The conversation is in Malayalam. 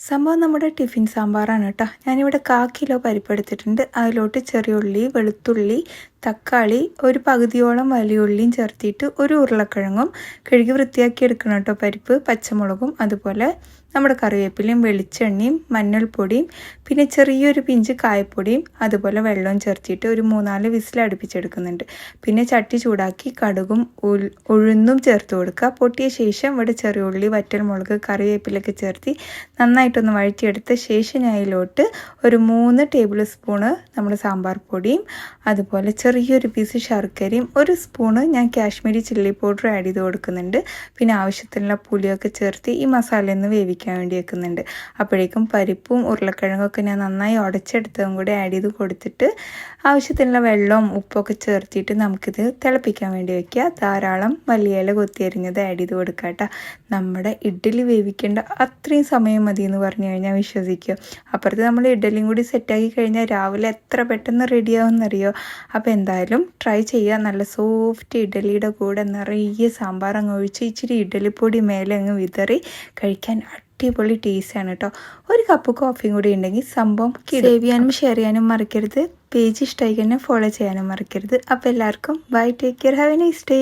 സംഭവം നമ്മുടെ ടിഫിൻ സാമ്പാറാണ് കേട്ടോ. ഞാനിവിടെ കാ കിലോ പരിപ്പ് എടുത്തിട്ടുണ്ട്. അതിലോട്ട് ചെറിയ ഉള്ളി വെളുത്തുള്ളി തക്കാളി ഒരു പകുതിയോളം വലിയ ഉള്ളിയും ചേർത്തിട്ട് ഒരു ഉരുളക്കിഴങ്ങും കഴുകി വൃത്തിയാക്കി എടുക്കണം കേട്ടോ പരിപ്പ് പച്ചമുളകും അതുപോലെ നമ്മുടെ കറിവേപ്പിലയും വെളിച്ചെണ്ണയും മഞ്ഞൾപ്പൊടിയും പിന്നെ ചെറിയൊരു പിഞ്ച് കായപ്പൊടിയും അതുപോലെ വെള്ളവും ചേർത്തിട്ട് ഒരു മൂന്നാൽ വിസിൽ അടുപ്പിച്ചെടുക്കുന്നുണ്ട്. പിന്നെ ചട്ടി ചൂടാക്കി കടുകും ഉഴുന്നും ചേർത്ത് കൊടുക്കുക. പൊട്ടിയ ശേഷം ഇവിടെ ചെറിയ ഉള്ളി വറ്റൽമുളക് കറിവേപ്പിലൊക്കെ ചേർത്തി നന്നായിട്ടൊന്ന് വഴറ്റിയെടുത്ത ശേഷം ഞാൻ അതിലോട്ട് ഒരു മൂന്ന് ടേബിൾ സ്പൂണ് നമ്മുടെ സാമ്പാർ പൊടിയും അതുപോലെ ചെറിയൊരു പീസ് ശർക്കരയും ഒരു സ്പൂണ് ഞാൻ കാശ്മീരി ചില്ലി പൗഡർ ആഡ് ചെയ്ത് കൊടുക്കുന്നുണ്ട്. പിന്നെ ആവശ്യത്തിനുള്ള പുളിയൊക്കെ ചേർത്ത് ഈ മസാലയൊന്ന് വേവിക്കാൻ വേണ്ടി വെക്കുന്നുണ്ട്. അപ്പോഴേക്കും പരിപ്പും ഉരുളക്കിഴങ്ങൊക്കെ ഞാൻ നന്നായി ഉടച്ചെടുത്തതും കൂടി ആഡ് ചെയ്ത് കൊടുത്തിട്ട് ആവശ്യത്തിനുള്ള വെള്ളവും ഉപ്പൊക്കെ ചേർത്തിട്ട് നമുക്കിത് തിളപ്പിക്കാൻ വേണ്ടി വെക്കുക. ധാരാളം വലിയ ഇല കൊത്തിയരിഞ്ഞത് ആഡ് ചെയ്ത് കൊടുക്കുക നമ്മുടെ ഇഡ്ഡലി വേവിക്കേണ്ട അത്രയും സമയം മതി എന്ന് പറഞ്ഞു കഴിഞ്ഞാൽ വിശ്വസിക്കുക അപ്പുറത്ത് നമ്മൾ ഇഡ്ഡലിയും കൂടി സെറ്റാക്കി കഴിഞ്ഞാൽ രാവിലെ എത്ര പെട്ടെന്ന് റെഡിയാവുമെന്നറിയോ അപ്പോൾ എന്തായാലും ട്രൈ ചെയ്യുക നല്ല സോഫ്റ്റ് ഇഡലിയുടെ കൂടെ നിറയെ സാമ്പാർ അങ്ങ് ഒഴിച്ച് ഇച്ചിരി ഇഡലിപ്പൊടി മേലെ അങ്ങ് വിതറി കഴിക്കാൻ അടിപൊളി ടേസ്റ്റ് ആണ് കേട്ടോ ഒരു കപ്പ് കോഫിയും കൂടി ഉണ്ടെങ്കിൽ സംഭവം സേവ് ചെയ്യാനും ഷെയർ ചെയ്യാനും മറക്കരുത്. പേജ് ഇഷ്ടമായി കഴിഞ്ഞാൽ ഫോളോ ചെയ്യാനും മറക്കരുത്. അപ്പോൾ എല്ലാവർക്കും bye take care have a nice day